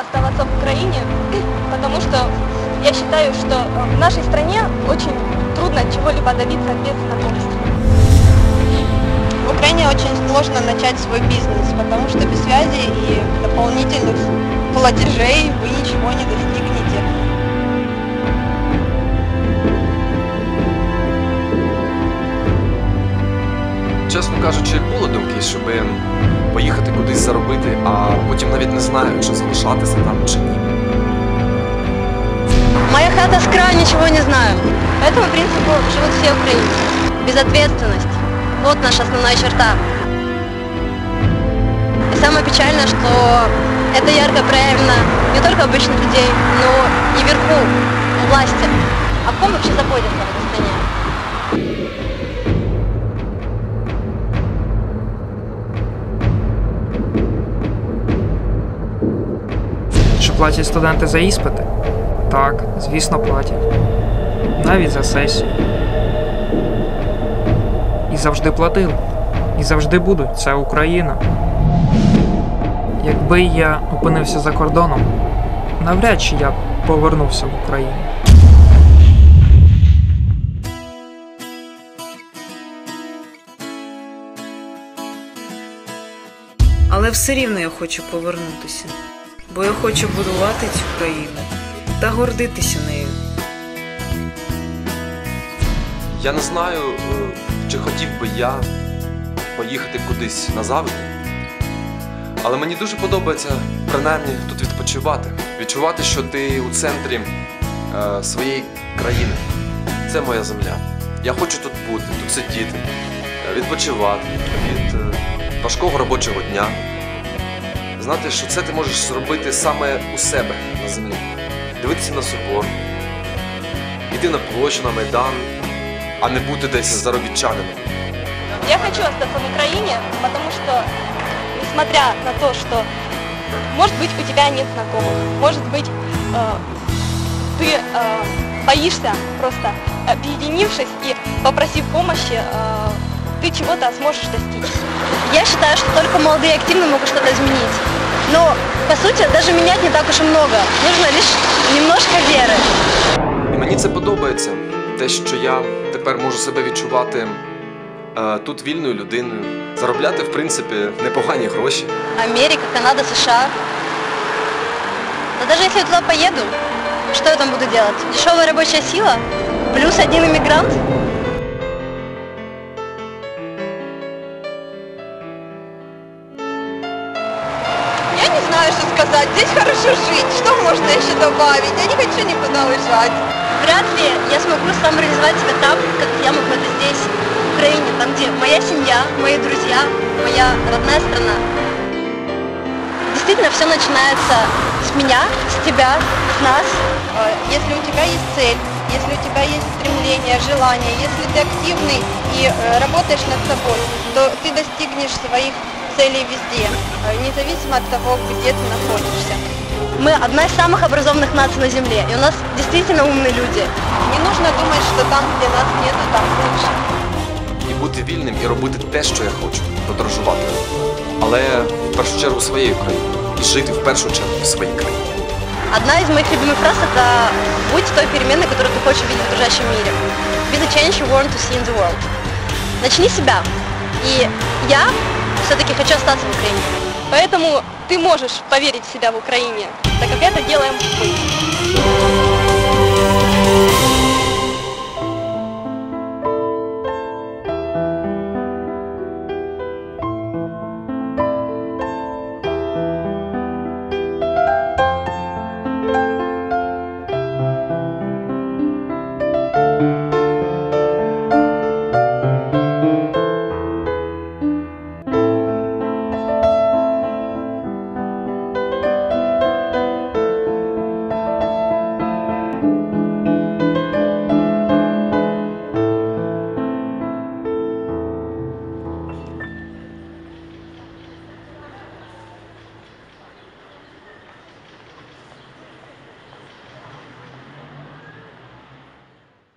оставаться в Украине, потому что я считаю, что э, в нашей стране очень трудно чего-либо добиться без знакомств. В Украине очень сложно начать свой бизнес, потому что без связи и дополнительных платежей вы ничего не достигнете. Чесно кажучи, були думки, щоби поїхати кудись заробити, а потім навіть не знаю, чи залишатися там чи ні. Моя хата с края, ничего не знаю. По этому принципу живут все украинцы. Безответственность. Вот наша основная черта. И самое печальное, что это ярко проявлено не только у обычных людей, но и вверху, у власти. О ком вообще заботится Платять студенти за іспити? Так, звісно, платять. Навіть за сесію. І завжди платили. І завжди будуть. Це Україна. Якби я опинився за кордоном, навряд чи я б повернувся в Україну. Але все рівно я хочу повернутися, бо я хочу будувати цю країну та гордитися нею. Я не знаю, е, чи хотів би я поїхати кудись назавжди. Але мені дуже подобається принаймні тут відпочивати. Відчувати, що ти у центрі е, своєї країни. Це моя земля. Я хочу тут бути, тут сидіти, е, відпочивати від е, важкого робочого дня Знати, що це ти можеш зробити саме у себе на землі. Дивитися на собор, йти на площу, на майдан, а не бути десь заробітчанином. Я хочу остаться в Украине, потому что, несмотря на то, что, может быть, у тебя нет знакомых, может быть, э, ты э, боишься просто, объединившись и попросив помощи, э, ты чего-то сможешь достичь. Я считаю, что только молодые и активные могут что-то изменить. Но, по сути, даже менять не так уж и много. Нужно лишь немножко веры. І мені це подобається. Те, що я тепер можу себе відчувати е, тут вільною людиною, заробляти, в принципі, непогані гроші. Америка, Канада, США. Но даже если я туда поеду, что я там буду делать? Дешевая рабочая сила? Плюс один иммигрант? Здесь хорошо жить. Что можно еще добавить? Я не хочу никуда уезжать. Вряд ли я смогу самореализовать себя там, как я могу это здесь, в Украине, там, где моя семья, мои друзья, моя родная страна. Действительно, все начинается с меня, с тебя, с нас. Э, Если у тебя есть цель, если у тебя есть стремление, желание, если ты активный и э, работаешь над собой, то ты достигнешь своих целей везде, э, независимо от того, где ты находишься. Мы одна из самых образованных наций на Земле, и у нас действительно умные люди. Не нужно думать, что там, где нас нет, там лучше. І бути вільним і робити те, що я хочу, подорожувати. Але в першу чергу своєю країною. І жити в першу чергу в своїй країні. Одна из моих любимых фраз это «Будь той переменной, которую ты хочешь видеть в окружающем мире». Be the change you want to see in the world. Начни с себя. И я все-таки хочу остаться в Украине. Поэтому ты можешь поверить в себя в Украине, так как это делаем.